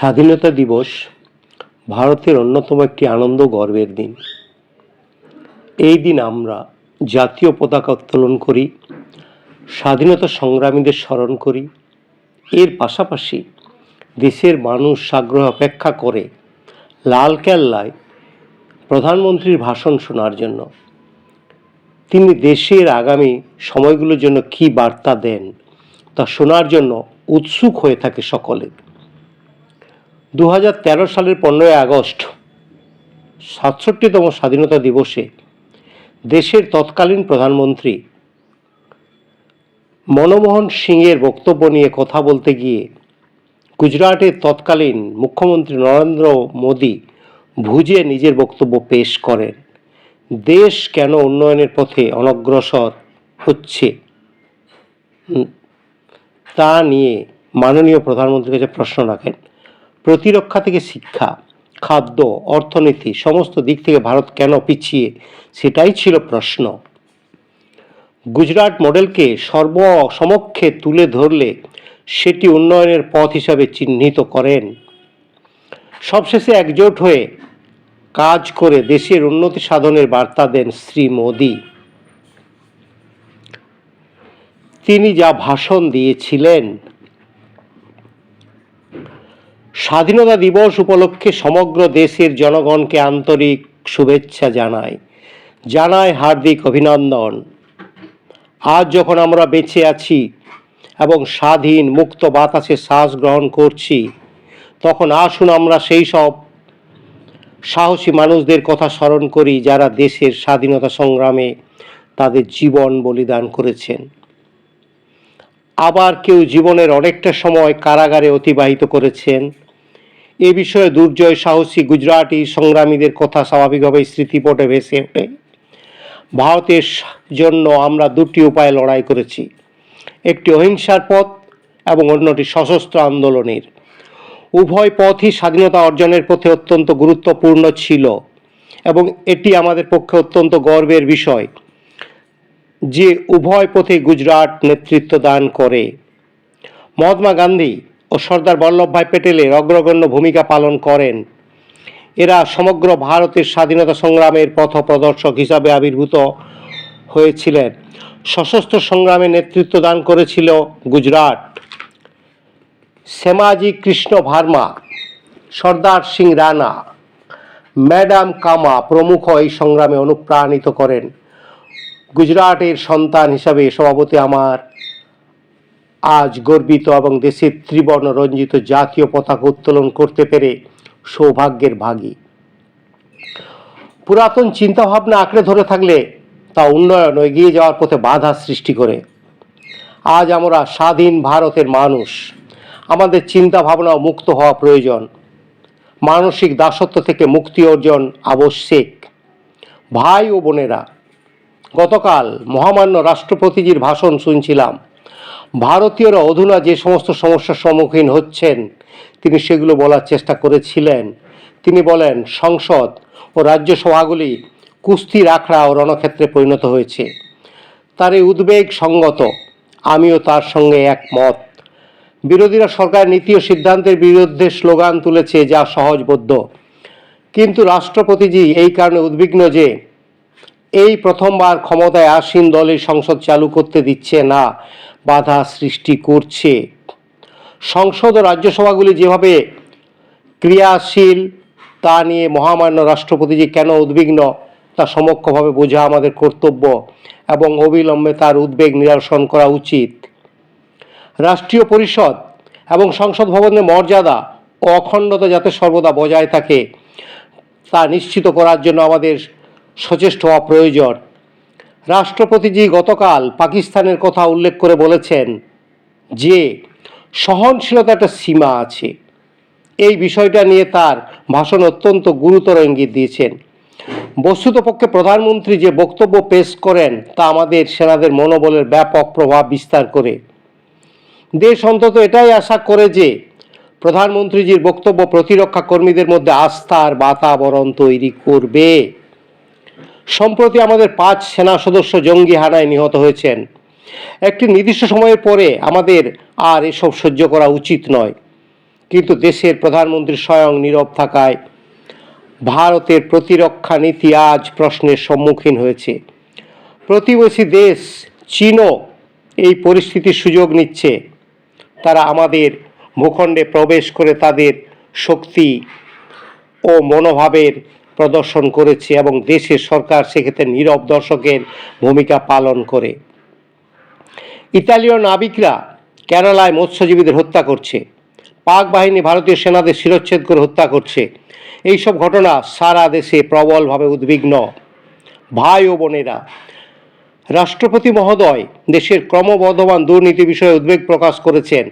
স্বাধীনতা দিবস ভারতের অন্যতম একটি আনন্দ গর্বের দিন। এই দিন আমরা জাতীয় পতাকা উত্তোলন করি, স্বাধীনতা সংগ্রামীদের স্মরণ করি। এর পাশাপাশি দেশের মানুষ আগ্রহ অপেক্ষা করে লাল কেল্লায় প্রধানমন্ত্রীর ভাষণ শোনার জন্য। তিনি দেশের আগামী সময়গুলোর জন্য কী বার্তা দেন তা শোনার জন্য উৎসুক হয়ে থাকে সকলে। দু হাজার তেরো সালের পনেরোই আগস্ট, সাতষট্টিতম স্বাধীনতা দিবসে দেশের তৎকালীন প্রধানমন্ত্রী মনমোহন সিংয়ের বক্তব্য নিয়ে কথা বলতে গিয়ে গুজরাটের তৎকালীন মুখ্যমন্ত্রী নরেন্দ্র মোদী ভুজে নিজের বক্তব্য পেশ করেন, দেশ কেন উন্নয়নের পথে অনগ্রসর হচ্ছে? তা নিয়ে মাননীয় প্রধানমন্ত্রীর কাছে প্রশ্ন রাখেন। প্রতিরক্ষা থেকে শিক্ষা, খাদ্য, অর্থনীতি, সমস্ত দিক থেকে ভারত কেন পিছিয়ে? সেটাই ছিল প্রশ্ন। গুজরাট মডেলকে সর্ব সমক্ষে তুলে ধরলে সেটি উন্নয়নের পথ হিসাবে চিহ্নিত করেন। সবশেষে একজোট হয়ে কাজ করে দেশের উন্নতি সাধনের বার্তা দেন শ্রী মোদী। তিনি যা ভাষণ দিয়েছিলেন স্বাধীনতা দিবস উপলক্ষে সমগ্র দেশের জনগণকে আন্তরিক শুভেচ্ছা জানাই জানাই হার্দিক অভিনন্দন। আজ যখন আমরা বেঁচে আছি এবং স্বাধীন মুক্ত বাতাসে শ্বাস গ্রহণ করছি, তখন আসুন আমরা সেই সব সাহসী মানুষদের কথা স্মরণ করি যারা দেশের স্বাধীনতা সংগ্রামে তাদের জীবন বলিদান করেছেন। আবার কেউ জীবনের অনেকটা সময় কারাগারে অতিবাহিত করেছেন। এ বিষয়ে দুর্জয় সাহসী গুজরাটি সংগ্রামীদের কথা স্বাভাবিকভাবেই স্মৃতিপটে ভেসে ওঠে। ভারতের জন্য আমরা দুটি উপায়ে লড়াই করেছি। একটি অহিংসার পথ এবং অন্যটি সশস্ত্র আন্দোলনের। উভয় পথই স্বাধীনতা অর্জনের পথে অত্যন্ত গুরুত্বপূর্ণ ছিল এবং এটি আমাদের পক্ষে অত্যন্ত গর্বের বিষয়। যে উভয় পথে গুজরাট নেতৃত্ব দান করে। মহাত্মা গান্ধী ও সর্দার বল্লভভাই প্যাটেলের অগ্রগণ্য ভূমিকা পালন করেন। এরা সমগ্র ভারতের স্বাধীনতা সংগ্রামের পথ প্রদর্শক হিসাবে আবির্ভূত হয়েছিলেন। সশস্ত্র সংগ্রামে নেতৃত্ব দান করেছিল গুজরাট। শ্যামাজি কৃষ্ণ ভার্মা, সর্দার সিং রানা ম্যাডাম কামা প্রমুখ এই সংগ্রামে অনুপ্রাণিত করেন। গুজরাটের সন্তান হিসাবে সভাপতি আমার আজ গর্বিত এবং দেশের ত্রিবর্ণ রঞ্জিত জাতীয় পতাকা উত্তোলন করতে পেরে সৌভাগ্যের ভাগী। পুরাতন চিন্তাভাবনা আঁকড়ে ধরে থাকলে তা উন্নয়ন এগিয়ে যাওয়ার পথে বাধা সৃষ্টি করে। আজ আমরা স্বাধীন ভারতের মানুষ। আমাদের চিন্তা ভাবনা মুক্ত হওয়া প্রয়োজন। মানসিক দাসত্ব থেকে মুক্তি অর্জন আবশ্যিক। ভাই ও বোনেরা গতকাল মহামান্য রাষ্ট্রপতিজির ভাষণ শুনছিলাম। ভারতীয়রা অধুনা যে সমস্ত সমস্যার সম্মুখীন হচ্ছেন, তিনি সেগুলো বলার চেষ্টা করেছিলেন। তিনি বলেন, সংসদ ও রাজ্যসভাগুলি কুস্তির আখড়া ও রণক্ষেত্রে পরিণত হয়েছে। তার এই উদ্বেগ সঙ্গত, আমিও তার সঙ্গে একমত। বিরোধীরা সরকার নীতি ও সিদ্ধান্তের বিরুদ্ধে স্লোগান তুলেছে যা সহজবোধ্য। কিন্তু রাষ্ট্রপতিজি এই কারণে উদ্বিগ্ন যে এই প্রথমবার ক্ষমতায় আসীন দলের সংসদ চালু করতে দিচ্ছে না, বাধা সৃষ্টি করছে। সংসদ ও রাজ্যসভাগুলি যেভাবে ক্রিয়াশীল, তা নিয়ে মহামান্য রাষ্ট্রপতি যে কেন উদ্বিগ্ন, তা সমক্ষভাবে বোঝা আমাদের কর্তব্য এবং অবিলম্বে তার উদ্বেগ নিরসন করা উচিত। রাষ্ট্রীয় পরিষদ এবং সংসদ ভবনের মর্যাদা ও অখণ্ডতা যাতে সর্বদা বজায় থাকে, তা নিশ্চিত করার জন্য আমাদের সচেষ্ট হওয়া প্রয়োজন রাষ্ট্রপতিজি গতকাল পাকিস্তানের কথা উল্লেখ করে বলেছেন যে সহনশীলতা একটা সীমা আছে। এই বিষয়টা নিয়ে তার ভাষণ অত্যন্ত গুরুতর ইঙ্গিত দিয়েছেন। বস্তুতপক্ষে প্রধানমন্ত্রী যে বক্তব্য পেশ করেন তা আমাদের সেনাদের মনোবলের ব্যাপক প্রভাব বিস্তার করে। দেশ অন্তত এটাই আশা করে যে, প্রধানমন্ত্রীজির বক্তব্য প্রতিরক্ষা কর্মীদের মধ্যে আস্থার বাতাবরণ তৈরি করবে। সম্প্রতি আমাদের পাঁচ সেনা সদস্য জঙ্গি হানায় নিহত হয়েছেন। একটি নির্দিষ্ট সময়ের পরে আমাদের আর এসব সহ্য করা উচিত নয়। কিন্তু দেশের প্রধানমন্ত্রী স্বয়ং নীরব থাকায় ভারতের প্রতিরক্ষা নীতি আজ প্রশ্নের সম্মুখীন হয়েছে। প্রতিবেশী দেশ চীনও এই পরিস্থিতির সুযোগ নিচ্ছে। তারা আমাদের ভূখণ্ডে প্রবেশ করে তাদের শক্তি ও মনোভাবের প্রদর্শন করেছে এবং দেশের সরকার সেক্ষেত্রে নীরব দর্শকের ভূমিকা পালন করে। ইতালীয় নাবিকরা কেরালায় মৎস্যজীবীদের হত্যা করছে। পাক বাহিনী ভারতীয় সেনাদের শিরচ্ছেদ করে হত্যা করছে। এইসব ঘটনা সারা দেশে প্রবলভাবে উদ্বিগ্ন। ভাই ও বোনেরা, রাষ্ট্রপতি মহোদয় দেশের ক্রমবর্ধমান দুর্নীতি বিষয়ে উদ্বেগ প্রকাশ করেছেন।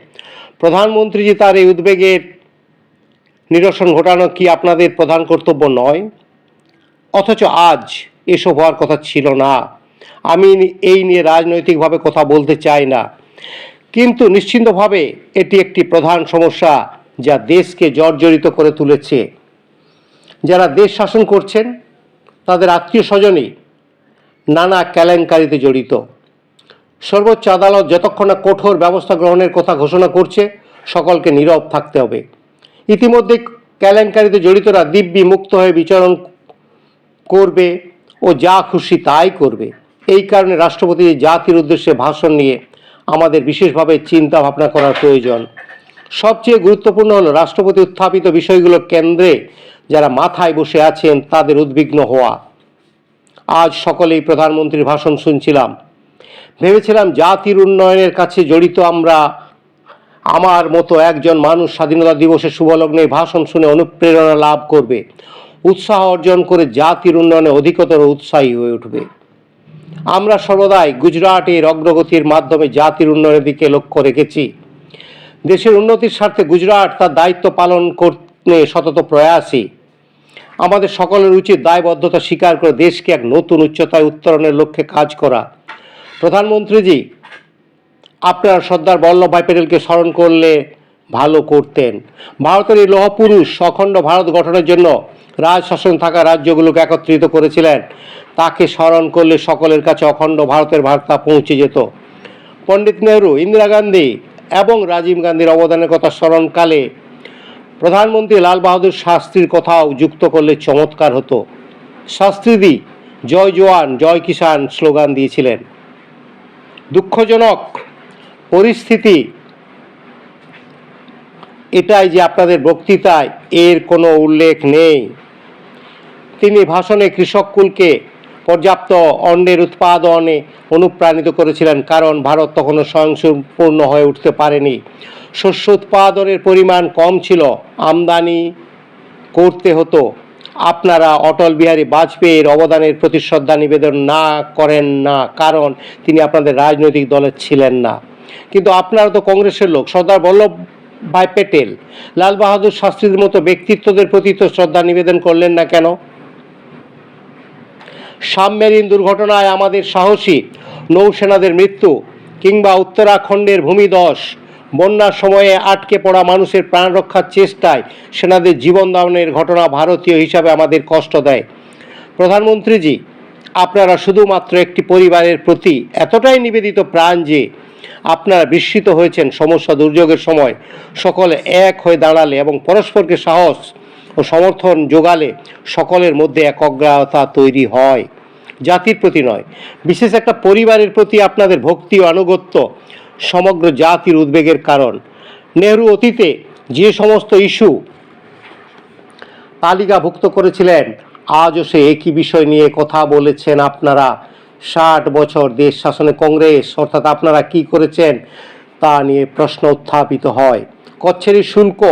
প্রধানমন্ত্রীজি তার এই উদ্বেগের নিরসন ঘটানো কি আপনাদের প্রধান কর্তব্য নয়? অথচ আজ এসব হওয়ার কথা ছিল না। আমি এই নিয়ে রাজনৈতিকভাবে কথা বলতে চাই না। কিন্তু নিশ্চিন্তভাবে এটি একটি প্রধান সমস্যা যা দেশকে জর্জরিত করে তুলেছে। যারা দেশ শাসন করছেন, তাদের আত্মীয় স্বজনই নানা কেলেঙ্কারিতে জড়িত। সর্বোচ্চ আদালত যতক্ষণ না কঠোর ব্যবস্থা গ্রহণের কথা ঘোষণা করছে, সকলকে নীরব থাকতে হবে। ইতিমধ্যে কেলেঙ্কারিতে জড়িতরা দিব্যি মুক্ত হয়ে বিচরণ করবে ও যা খুশি তাই করবে। এই কারণে রাষ্ট্রপতি জাতির উদ্দেশ্যে ভাষণ নিয়ে আমাদের বিশেষভাবে চিন্তা ভাবনা করার প্রয়োজন। সবচেয়ে গুরুত্বপূর্ণ হলো রাষ্ট্রপতি উত্থাপিত বিষয়গুলো কেন্দ্রে যারা মাথায় বসে আছেন তাদের উদ্বিগ্ন হওয়া। আজ সকলেই প্রধানমন্ত্রীর ভাষণ শুনছিলাম। ভেবেছিলাম জাতির উন্নয়নের কাছে জড়িত আমরা আমার মতো একজন মানুষ স্বাধীনতা দিবসের শুভলগ্নে ভাষণ শুনে অনুপ্রেরণা লাভ করবে। উৎসাহ অর্জন করে জাতির উন্নয়নে অধিকতর উৎসাহী হয়ে উঠবে। আমরা সর্বদাই গুজরাটের অগ্রগতির মাধ্যমে জাতির উন্নয়নের দিকে লক্ষ্য রেখেছি। দেশের উন্নতির স্বার্থে গুজরাট তার দায়িত্ব পালন করতে সতত প্রয়াসী। আমাদের সকলের উচিত দায়বদ্ধতা স্বীকার করে দেশকে এক নতুন উচ্চতায় উত্তরণের লক্ষ্যে কাজ করা। প্রধানমন্ত্রীজি আপনার সর্দার বল্লভভাই প্যাটেলকে স্মরণ করলে ভালো করতেন। ভারতের এই লৌহপুরুষ অখণ্ড ভারত গঠনের জন্য রাজ শাসন থাকা রাজ্যগুলোকে একত্রিত করেছিলেন। তাকে স্মরণ করলে সকলের কাছে অখণ্ড ভারতের বার্তা পৌঁছে যেত। পণ্ডিত নেহরু, ইন্দিরা গান্ধী এবং রাজীব গান্ধীর অবদানের কথা স্মরণকালে প্রধানমন্ত্রী লাল বাহাদুর শাস্ত্রীর কথাও যুক্ত করলে চমৎকার হতো। শাস্ত্রীদি জয় জওয়ান জয় কিষাণ স্লোগান দিয়েছিলেন। দুঃখজনক পরিস্থিতি এটাই যে আপনাদের বক্তৃতায় এর কোনো উল্লেখ নেই। তিনি ভাষণে কৃষককুলকে পর্যাপ্ত অন্নের উৎপাদনে অনুপ্রাণিত করেছিলেন কারণ ভারত তখনও স্বয়ংসম্পূর্ণ হয়ে উঠতে পারেনি। শস্য উৎপাদনের পরিমাণ কম ছিল, আমদানি করতে হতো। আপনারা অটল বিহারী বাজপেয়ীর অবদানের প্রতি শ্রদ্ধা নিবেদন না করেন না, কারণ তিনি আপনাদের রাজনৈতিক দলের ছিলেন না। কিন্তু আপনারা তো কংগ্রেসের লোক, সর্দার বল্লভ ভাই পেটেল। লাল বাহাদুর শাস্ত্রীর মতো ব্যক্তিত্বদের প্রতি তো শ্রদ্ধা নিবেদন করলেন না কেন? সাবমেরিন দুর্ঘটনায় আমাদের সাহসী নৌসেনাদের মৃত্যু কিংবা উত্তরাখণ্ডের ভূমিদশ বন্যার সময়ে আটকে পড়া মানুষের প্রাণ রক্ষার চেষ্টায় সেনাদের জীবন দানের ঘটনা ভারতীয় হিসাবে আমাদের কষ্ট দেয়। প্রধানমন্ত্রীজি, আপনারা শুধুমাত্র একটি পরিবারের প্রতি এতটাই নিবেদিত প্রাণ যে আপনারা বিস্মিত হয়েছেন সমস্যা দুর্যোগের সময়। সকলে এক হয়ে দাঁড়ালে এবং পরস্পরকে সাহস ও সমর্থন যোগালে সকলের মধ্যে একগ্রতা তৈরি হয়। জাতির প্রতি নয়, বিশেষ একটা পরিবারের প্রতি আপনাদের ভক্তি ও আনুগত্য সমগ্র জাতির উদ্বেগের কারণ। নেহরু অতীতে যে সমস্ত ইস্যু তালিকাভুক্ত করেছিলেন, আজও সে একই বিষয় নিয়ে কথা বলেছেন আপনারা। ষাট বছর দেশ শাসনে কংগ্রেস, অর্থাৎ আপনারা কি করেছেন তা নিয়ে প্রশ্ন উত্থাপিত হয়। কচ্ছের শুল্ক,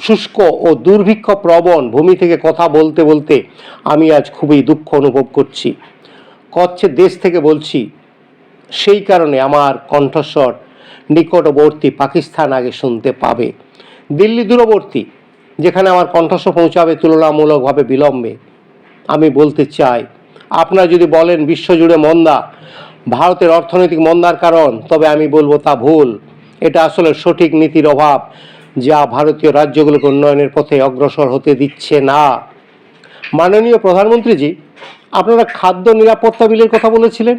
শুষ্ক ও দুর্ভিক্ষ প্রবণ ভূমি থেকে কথা বলতে বলতে আমি আজ খুবই দুঃখ অনুভব করছি। কচ্ছের দেশ থেকে বলছি, সেই কারণে আমার কণ্ঠস্বর নিকটবর্তী পাকিস্তান আগে শুনতে পাবে। দিল্লি দূরবর্তী, যেখানে আমার কণ্ঠস্বর পৌঁছাবে তুলনামূলকভাবে বিলম্বে। আমি বলতে চাই আপনারা যদি বলেন বিশ্বজুড়ে মন্দা, ভারতের অর্থনৈতিক মন্দার কারণ, তবে আমি বলব তা ভুল। এটা আসলে সঠিক নীতির অভাব, যা ভারতীয় রাজ্যগুলোকে উন্নয়নের পথে অগ্রসর হতে দিচ্ছে না। মাননীয় প্রধানমন্ত্রীজি, আপনারা খাদ্য নিরাপত্তা বিলের কথা বলেছিলেন।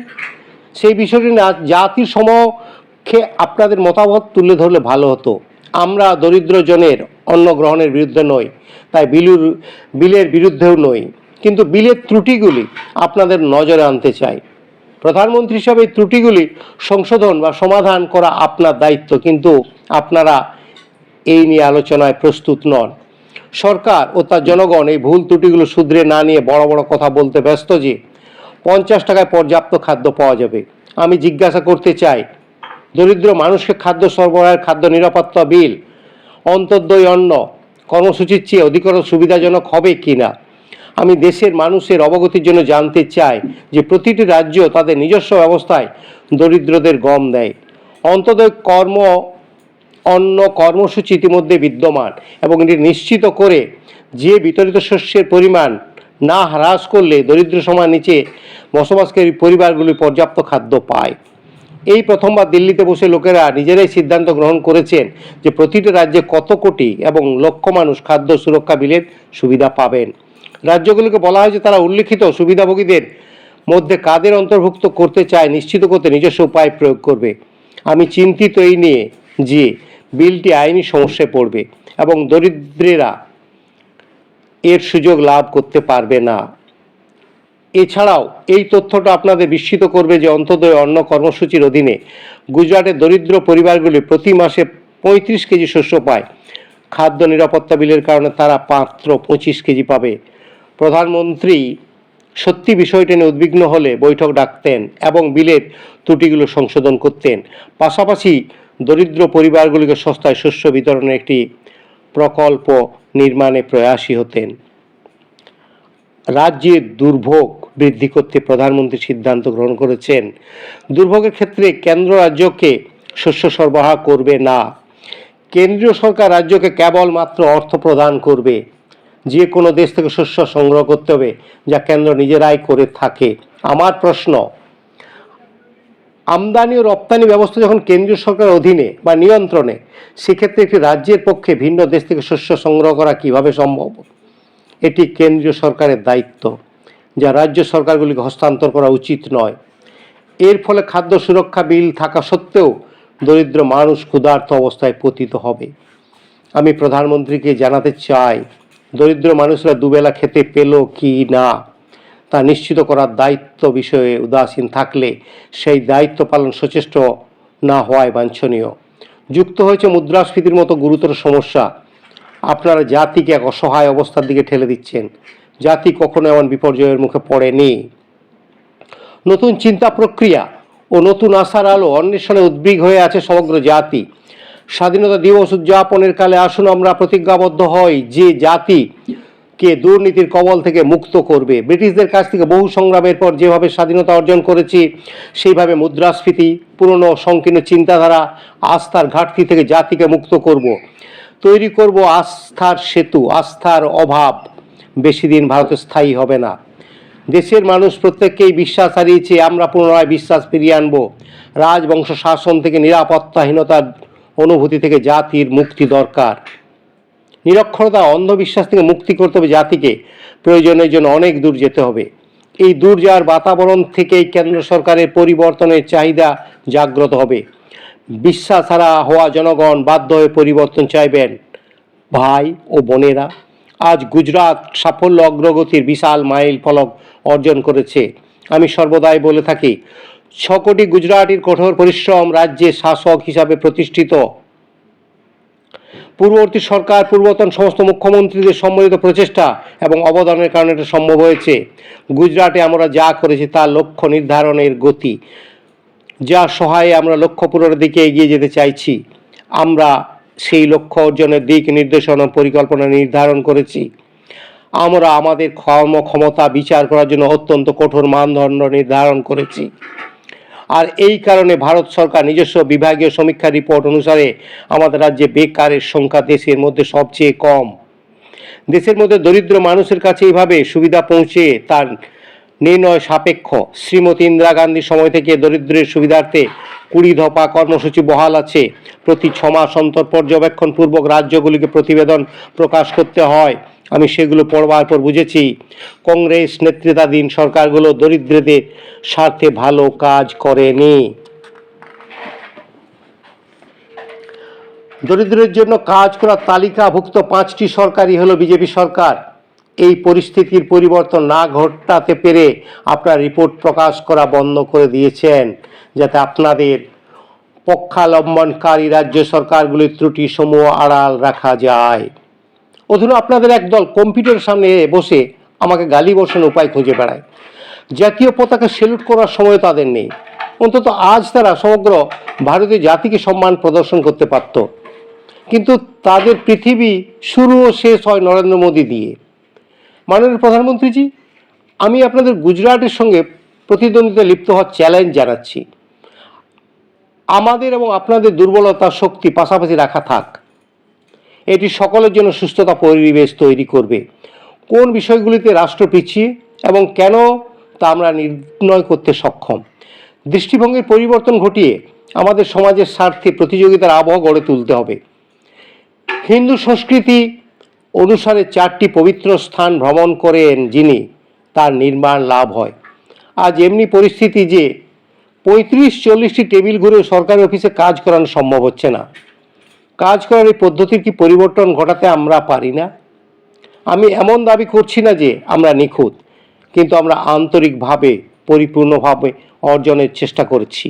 সেই বিষয়টি না, জাতির সমক্ষে আপনাদের মতামত তুলে ধরলে ভালো হতো। আমরা দরিদ্রজনের অন্ন গ্রহণের বিরুদ্ধে নই, তাই বিলুর, বিলের বিরুদ্ধেও নই। কিন্তু বিলের ত্রুটিগুলি আপনাদের নজরে আনতে চাই। প্রধানমন্ত্রী হিসাবে এই ত্রুটিগুলি সংশোধন বা সমাধান করা আপনার দায়িত্ব, কিন্তু আপনারা এই নিয়ে আলোচনায় প্রস্তুত নন। সরকার ও তার জনগণ এই ভুল ত্রুটিগুলো শুধরে না নিয়ে বড় বড় কথা বলতে ব্যস্ত যে পঞ্চাশ টাকায় পর্যাপ্ত খাদ্য পাওয়া যাবে। আমি জিজ্ঞাসা করতে চাই, দরিদ্র মানুষকে খাদ্য সরবরাহের খাদ্য নিরাপত্তা বিল, অন্তর্দয় অন্ন কর্মসূচির চেয়ে অধিকতর সুবিধাজনক হবে কি না আমি দেশের মানুষের অবগতির জন্য জানতে চাই যে প্রতিটি রাজ্য তাদের নিজস্ব ব্যবস্থায় দরিদ্রদের গম দেয়। অন্তদয় কর্ম, অন্য কর্মসূচি ইতিমধ্যে বিদ্যমান এবং এটি নিশ্চিত করে যে বিতরিত শস্যের পরিমাণ না হ্রাস করলে দরিদ্র সীমার নিচে বসবাসকারী পরিবারগুলি পর্যাপ্ত খাদ্য পায়। এই প্রথমবার দিল্লিতে বসে লোকেরা নিজেরাই সিদ্ধান্ত গ্রহণ করেছেন যে প্রতিটি রাজ্যে কত কোটি এবং লক্ষ মানুষ খাদ্য সুরক্ষা বিলের সুবিধা পাবেন। রাজ্যগুলিকে বলা হয়েছে তারা উল্লিখিত সুবিধাভোগীদের মধ্যে কাদের অন্তর্ভুক্ত করতে চায় নিশ্চিত করতে নিজস্ব উপায় প্রয়োগ করবে। আমি চিন্তিত এই নিয়ে যে বিলটি আইনি সমস্যায় পড়বে এবং দরিদ্রেরা এর সুযোগ লাভ করতে পারবে না। এছাড়াও এই তথ্যটা আপনাদের বিস্মিত করবে যে অন্তদয় অন্ন কর্মসূচির অধীনে গুজরাটের দরিদ্র পরিবারগুলি প্রতি মাসে পঁয়ত্রিশ কেজি শস্য পায়। খাদ্য নিরাপত্তা বিলের কারণে তারা মাত্র পঁচিশ কেজি পাবে। প্রধানমন্ত্রী সত্যি বিষয়টি নিয়ে উদ্বিগ্ন হলে বৈঠক ডাকতেন এবং বিলের ত্রুটিগুলো সংশোধন করতেন। পাশাপাশি দরিদ্র পরিবারগুলিকে সস্তায় শস্য বিতরণের একটি প্রকল্প নির্মাণে প্রয়াসী হতেন। রাজ্যের দুর্ভোগ বৃদ্ধি করতে প্রধানমন্ত্রী সিদ্ধান্ত গ্রহণ করেছেন। দুর্ভোগের ক্ষেত্রে কেন্দ্র রাজ্যকে শস্য সরবরাহ করবে না। কেন্দ্রীয় সরকার রাজ্যকে কেবলমাত্র অর্থ প্রদান করবে। যে কোনো দেশ থেকে শস্য সংগ্রহ করতে হবে যা কেন্দ্র নিজেরাই করে থাকে। আমার প্রশ্ন, আমদানি ও রপ্তানি ব্যবস্থা যখন কেন্দ্রীয় সরকারের অধীনে বা নিয়ন্ত্রণে, সেক্ষেত্রে একটি রাজ্যের পক্ষে ভিন্ন দেশ থেকে শস্য সংগ্রহ করা কীভাবে সম্ভব? এটি কেন্দ্রীয় সরকারের দায়িত্ব, যা রাজ্য সরকারগুলিকে হস্তান্তর করা উচিত নয়। এর ফলে খাদ্য সুরক্ষা বিল থাকা সত্ত্বেও দরিদ্র মানুষ ক্ষুধার্ত অবস্থায় পতিত হবে। আমি প্রধানমন্ত্রীকে জানাতে চাই দরিদ্র মানুষরা দুবেলা খেতে পেল কি না? তা নিশ্চিত করার দায়িত্ব বিষয়ে উদাসীন থাকলে সেই দায়িত্ব পালন সচেষ্ট না হওয়ায় বাঞ্ছনীয়। যুক্ত হয়েছে মুদ্রাস্ফীতির মতো গুরুতর সমস্যা। আপনারা জাতিকে এক অসহায় অবস্থার দিকে ঠেলে দিচ্ছেন। জাতি কখনো এমন বিপর্যয়ের মুখে পড়েনি। নতুন চিন্তা প্রক্রিয়া ও নতুন আশার আলো অন্বেষণে উদ্বিগ হয়ে আছে সমগ্র জাতি। স্বাধীনতা দিবস উদযাপনের কালে আসুন আমরা প্রতিজ্ঞাবদ্ধ হই যে জাতি কে দুর্নীতির কবল থেকে মুক্ত করবে। ব্রিটিশদের কাছ থেকে বহু সংগ্রামের পর যেভাবে স্বাধীনতা অর্জন করেছি, সেইভাবে মুদ্রাস্ফীতি, পুরনো সংকীর্ণ চিন্তাধারা, আস্থার ঘাটতি থেকে জাতিকে মুক্ত করব। তৈরি করব আস্থার সেতু, আস্থার অভাব। বেশি দিন ভারতে স্থায়ী হবে না। দেশের মানুষ প্রত্যেককেই বিশ্বাস হারিয়েছে, আমরা পুনরায় বিশ্বাস ফিরিয়ে আনব। রাজবংশ শাসন থেকে নিরাপত্তাহীনতার অনুভূতি থেকে জাতির মুক্তি দরকার। নিরক্ষরতা, অন্ধবিশ্বাস থেকে মুক্তি করতে হবে জাতিকে। প্রয়োজনের জন্য অনেক দূর যেতে হবে। এই দূর যাওয়ার বাতাবরণ থেকেই কেন্দ্র সরকারের পরিবর্তনের চাহিদা জাগ্রত হবে। বিশ্বাস হারা হওয়া জনগণ বাধ্য হয়ে পরিবর্তন চাইবেন। ভাই ও বোনেরা, আজ গুজরাট সাফল্য অগ্রগতির বিশাল মাইল ফলক অর্জন করেছে। আমি সর্বদাই বলে থাকি ছ কোটি গুজরাটির কঠোর পরিশ্রম রাজ্যে শাসক হিসাবে প্রতিষ্ঠিত। পূর্ববর্তী সরকার, পূর্বতন সমস্ত মুখ্যমন্ত্রীদের সম্মিলিত প্রচেষ্টা এবং অবদানের কারণে এটা সম্ভব হয়েছে। গুজরাটে আমরা যা করেছি তার লক্ষ্য নির্ধারণের গতি, যা সহায়ে আমরা লক্ষ্য পূরণের দিকে এগিয়ে যেতে চাইছি। আমরা সেই লক্ষ্য অর্জনের দিক নির্দেশনা পরিকল্পনা নির্ধারণ করেছি। আমরা আমাদের কর্মক্ষমতা বিচার করার জন্য অত্যন্ত কঠোর মানদণ্ড নির্ধারণ করেছি। আর এই কারণে ভারত সরকার নিজস্ব বিভাগীয় সমীক্ষা রিপোর্ট অনুসারে আমাদের রাজ্যে বেকারের সংখ্যা দেশের মধ্যে সবচেয়ে কম। দেশের মধ্যে দরিদ্র মানুষের কাছে এইভাবে সুবিধা পৌঁছে তার নির্ণয় সাপেক্ষ। শ্রীমতী ইন্দিরা গান্ধীর সময় থেকে দরিদ্রের সুবিধার্থে কুড়ি দফা কর্মসূচি বহাল আছে। প্রতি ছমাস অন্তর পর্যবেক্ষণ পূর্বক রাজ্যগুলিকে প্রতিবেদন প্রকাশ করতে হয়। আমি সেগুলো পড়বার পর বুঝেছি, কংগ্রেস নেতৃত্বাধীন সরকারগুলো দরিদ্রদের স্বার্থে ভালো কাজ করেনি। দরিদ্রের জন্য কাজ করার তালিকাভুক্ত পাঁচটি সরকারই হলো বিজেপি সরকার। এই পরিস্থিতির পরিবর্তন না ঘটাতে পেরে আপনার রিপোর্ট প্রকাশ করা বন্ধ করে দিয়েছেন, যাতে আপনাদের পক্ষালম্বনকারী রাজ্য সরকারগুলির ত্রুটি সমূহ আড়াল রাখা যায়। অধুনা আপনাদের একদল কম্পিউটারের সামনে বসে আমাকে গালি বসানো উপায় খুঁজে বেড়ায়। জাতীয় পতাকা সেলুট করার সময় তাদের নেই। অন্তত আজ তারা সমগ্র ভারতীয় জাতিকে সম্মান প্রদর্শন করতে পারত। কিন্তু তাদের পৃথিবী শুরু ও শেষ হয় নরেন্দ্র মোদী দিয়ে। মাননীয় প্রধানমন্ত্রীজি, আমি আপনাদের গুজরাটের সঙ্গে প্রতিদ্বন্দ্বিতা লিপ্ত হওয়ার চ্যালেঞ্জ জানাচ্ছি। আমাদের এবং আপনাদের দুর্বলতা শক্তি পাশাপাশি রাখা থাক। এটি সকলের জন্য সুস্থতা পরিবেশ তৈরি করবে। কোন বিষয়গুলিতে রাষ্ট্র পিছিয়ে এবং কেন তা আমরা নির্ণয় করতে সক্ষম? দৃষ্টিভঙ্গির পরিবর্তন ঘটিয়ে আমাদের সমাজের স্বার্থে প্রতিযোগিতার আবহ গড়ে তুলতে হবে। হিন্দু সংস্কৃতি অনুসারে চারটি পবিত্র স্থান ভ্রমণ করেন যিনি, তার নির্মাণ লাভ হয়। আজ এমনি পরিস্থিতি যে পঁয়ত্রিশ চল্লিশটি টেবিল ঘুরে সরকারি অফিসে কাজ করানো সম্ভব হচ্ছে না। কাজ করার এই পদ্ধতির কি পরিবর্তন ঘটাতে আমরা পারি না? আমি এমন দাবি করছি না যে আমরা নিখুঁত, কিন্তু আমরা আন্তরিকভাবে, পরিপূর্ণভাবে অর্জনের চেষ্টা করছি।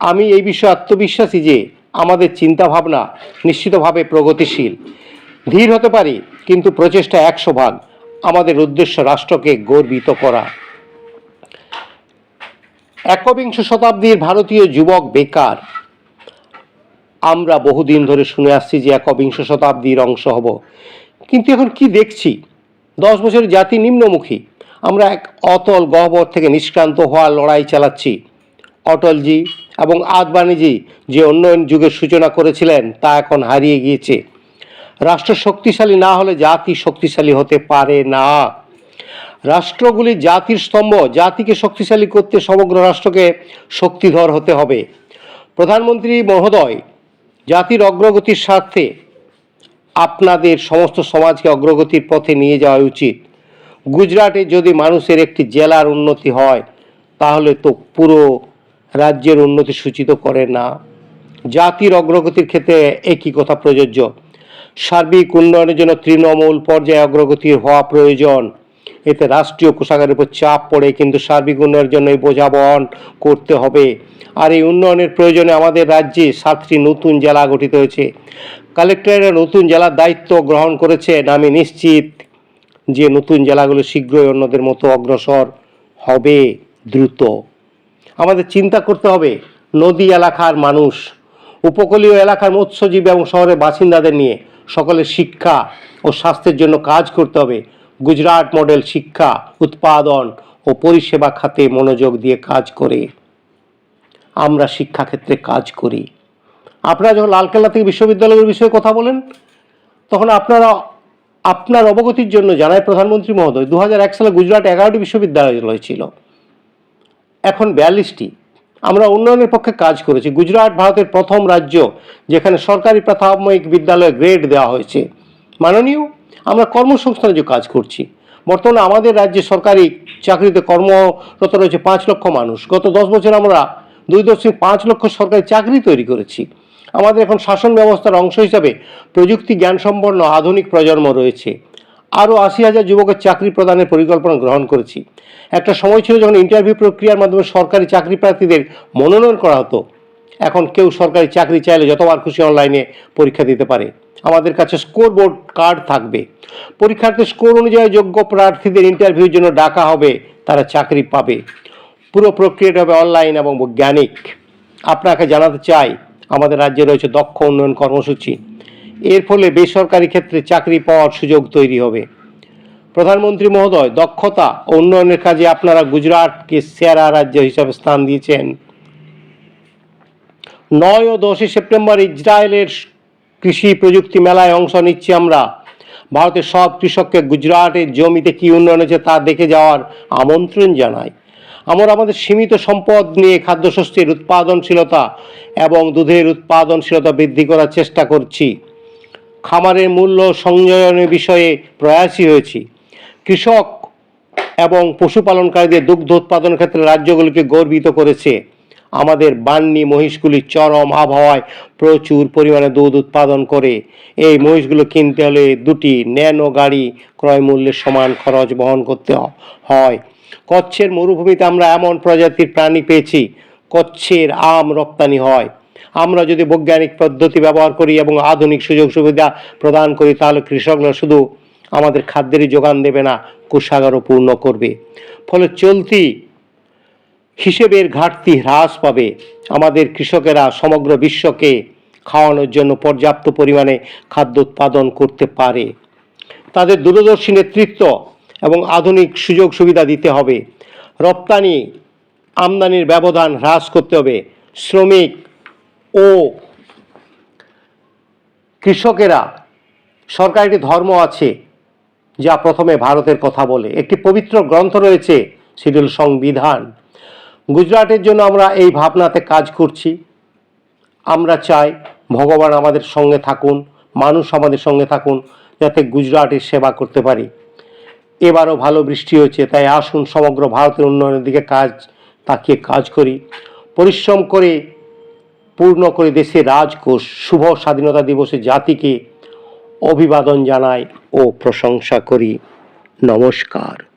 আমি এই বিষয়ে আত্মবিশ্বাসী যে আমাদের চিন্তাভাবনা নিশ্চিতভাবে প্রগতিশীল। ধীর হতে পারি, কিন্তু প্রচেষ্টা একশো ভাগ আমাদের উদ্দেশ্য রাষ্ট্রকে গর্বিত করা। একবিংশ শতাব্দীর ভারতীয় যুবক বেকার আমরা বহুদিন ধরে শুনে আসছি যে একবিংশ শতাব্দীর অংশ হব। কিন্তু এখন কি দেখছি? দশ বছরের জাতি নিম্নমুখী। আমরা এক অতল গহ্বর থেকে নিষ্ক্রান্ত হওয়ার লড়াই চালাচ্ছি। অটলজি এবং আদবানিজি যে উন্নয়ন যুগের সূচনা করেছিলেন, তা এখন হারিয়ে গিয়েছে। রাষ্ট্র শক্তিশালী না হলে জাতি শক্তিশালী হতে পারে না। রাষ্ট্রগুলি জাতির স্তম্ভ, জাতিকে শক্তিশালী করতে সমগ্র রাষ্ট্রকে শক্তিধর হতে হবে। প্রধানমন্ত্রী মহোদয় জাতির অগ্রগতির স্বার্থে আপনাদের সমস্ত সমাজকে অগ্রগতির পথে নিয়ে যাওয়া উচিত। গুজরাটে যদি মানুষের একটি জেলার উন্নতি হয়, তাহলে তো পুরো রাজ্যের উন্নতি সূচিত করে না। জাতির অগ্রগতির ক্ষেত্রে একই কথা প্রযোজ্য। সার্বিক উন্নয়নের জন্য তৃণমূল পর্যায়ে অগ্রগতি হওয়া প্রয়োজন। এতে রাষ্ট্রীয় কোষাগারের উপর চাপ পড়ে, কিন্তু সার্বিক উন্নয়নের জন্য এই বোঝা বহন করতে হবে। আর এই উন্নয়নের প্রয়োজনে আমাদের রাজ্যে সাতটি নতুন জেলা গঠিত হয়েছে। কালেক্টরেরা নতুন জেলার দায়িত্ব গ্রহণ করেছেন। আমি নিশ্চিত যে নতুন জেলাগুলো শীঘ্রই অন্যদের মতো অগ্রসর হবে দ্রুত। আমাদের চিন্তা করতে হবে, নদী এলাকার মানুষ, উপকূলীয় এলাকার মৎস্যজীবী এবং শহরের বাসিন্দাদের নিয়ে সকলের শিক্ষা ও স্বাস্থ্যের জন্য কাজ করতে হবে। গুজরাট মডেল শিক্ষা, উৎপাদন ও পরিষেবা খাতে মনোযোগ দিয়ে কাজ করে। আমরা শিক্ষাক্ষেত্রে কাজ করি। আপনারা যখন লালকেল্লা থেকে বিশ্ববিদ্যালয়ের বিষয়ে কথা বলেন, তখন আপনারা, আপনার অবগতির জন্য জানায় প্রধানমন্ত্রী মহোদয় দু হাজার এক সালে গুজরাট এগারোটি বিশ্ববিদ্যালয় ছিল। এখন বিয়াল্লিশটি। আমরা উন্নয়নের পক্ষে কাজ করেছি। গুজরাট ভারতের প্রথম রাজ্য যেখানে সরকারি প্রাথমিক বিদ্যালয়ে গ্রেড দেওয়া হয়েছে। মাননীয় আমরা কর্মসংস্থানের যে কাজ করছি, বর্তমানে আমাদের রাজ্যে সরকারি চাকরিতে কর্মরত রয়েছে পাঁচ লক্ষ মানুষ। গত দশ বছর আমরা দুই দশমিক পাঁচ লক্ষ সরকারি চাকরি তৈরি করেছি। আমাদের এখন শাসন ব্যবস্থার অংশ হিসাবে প্রযুক্তি জ্ঞান সম্পন্ন আধুনিক প্রজন্ম রয়েছে। আরও আশি হাজার যুবকের চাকরি প্রদানের পরিকল্পনা গ্রহণ করেছি। একটা সময় ছিল যখন ইন্টারভিউ প্রক্রিয়ার মাধ্যমে সরকারি চাকরি প্রার্থীদের মনোনয়ন করা হতো। এখন কেউ সরকারি চাকরি চাইলে যতবার খুশি অনলাইনে পরীক্ষা দিতে পারে। আমাদের কাছে স্কোর বোর্ড কার্ড থাকবে। পরীক্ষার্থীর স্কোর অনুযায়ী যোগ্য প্রার্থীদের ইন্টারভিউর জন্য ডাকা হবে, তারা চাকরি পাবে। পুরো প্রক্রিয়াটা হবে অনলাইন এবং বৈজ্ঞানিক। আপনাকে জানাতে চাই, আমাদের রাজ্যে রয়েছে দক্ষ উন্নয়ন কর্মসূচি। এর ফলে বেসরকারি ক্ষেত্রে চাকরি পাওয়ার সুযোগ তৈরি হবে। প্রধানমন্ত্রী মহোদয়, দক্ষতা ও উন্নয়নের কাজে আপনারা গুজরাটকে সেরা রাজ্য হিসাবে স্থান দিয়েছেন। নয় ও দশই সেপ্টেম্বর ইসরায়েলের কৃষি প্রযুক্তি মেলায় অংশ নিচ্ছি আমরা। ভারতের সব কৃষককে গুজরাটের জমিতে কি উন্নয়ন হয়েছে তা দেখে যাওয়ার আমন্ত্রণ জানাই। আমরা আমাদের সীমিত সম্পদ নিয়ে খাদ্যশস্যের উৎপাদনশীলতা এবং দুধের উৎপাদনশীলতা বৃদ্ধি করার চেষ্টা করছি। খামারের মূল্য সংযোজনের বিষয়ে প্রয়াসী হয়েছি। কৃষক এবং পশুপালনকারীদের দুগ্ধ উৎপাদন ক্ষেত্রে রাজ্যগুলিকে গর্বিত করেছে। আমাদের বান্নি মহিষগুলি চরম আবহাওয়ায় প্রচুর পরিমাণে দুধ উৎপাদন করে। এই মহিষগুলো কিনতে হলে দুটি ন্যানো গাড়ি ক্রয় মূল্যের সমান খরচ বহন করতে হয়। কচ্ছের মরুভূমিতে আমরা এমন প্রজাতির প্রাণী পেয়েছি, কচ্ছের আম রপ্তানি হয়। আমরা যদি বৈজ্ঞানিক পদ্ধতি ব্যবহার করি এবং আধুনিক সুযোগ সুবিধা প্রদান করি, তাহলে কৃষকরা শুধু আমাদের খাদ্যেরই যোগান দেবে না, কোষাগারও পূর্ণ করবে। ফলে চলতি হিসেবের ঘাটতি হ্রাস পাবে আমাদের কৃষকেরা সমগ্র বিশ্বকে খাওয়ানোর জন্য পর্যাপ্ত পরিমাণে খাদ্য উৎপাদন করতে পারে। তাদের দূরদর্শী নেতৃত্ব এবং আধুনিক সুযোগ সুবিধা দিতে হবে। রপ্তানি আমদানির ব্যবধান হ্রাস করতে হবে। শ্রমিক ও কৃষকেরা সরকার একটি ধর্ম আছে যা প্রথমে ভারতের কথা বলে। একটি পবিত্র গ্রন্থ রয়েছে সেটি হল সংবিধান। গুজরাটের জন্য আমরা এই ভাবনাতে কাজ করছি। আমরা চাই ভগবান আমাদের সঙ্গে থাকুন, মানুষ আমাদের সঙ্গে থাকুন, যাতে গুজরাটের সেবা করতে পারি। এবারও ভালো বৃষ্টি হয়েছে, তাই আসুন সমগ্র ভারতের উন্নয়নের দিকে কাজ, তাকিয়ে কাজ করি। পরিশ্রম করে, পূর্ণ করে দেশে রাজকোষ, শুভ স্বাধীনতা দিবসে জাতিকে অভিবাদন জানাই ও প্রশংসা করি। নমস্কার।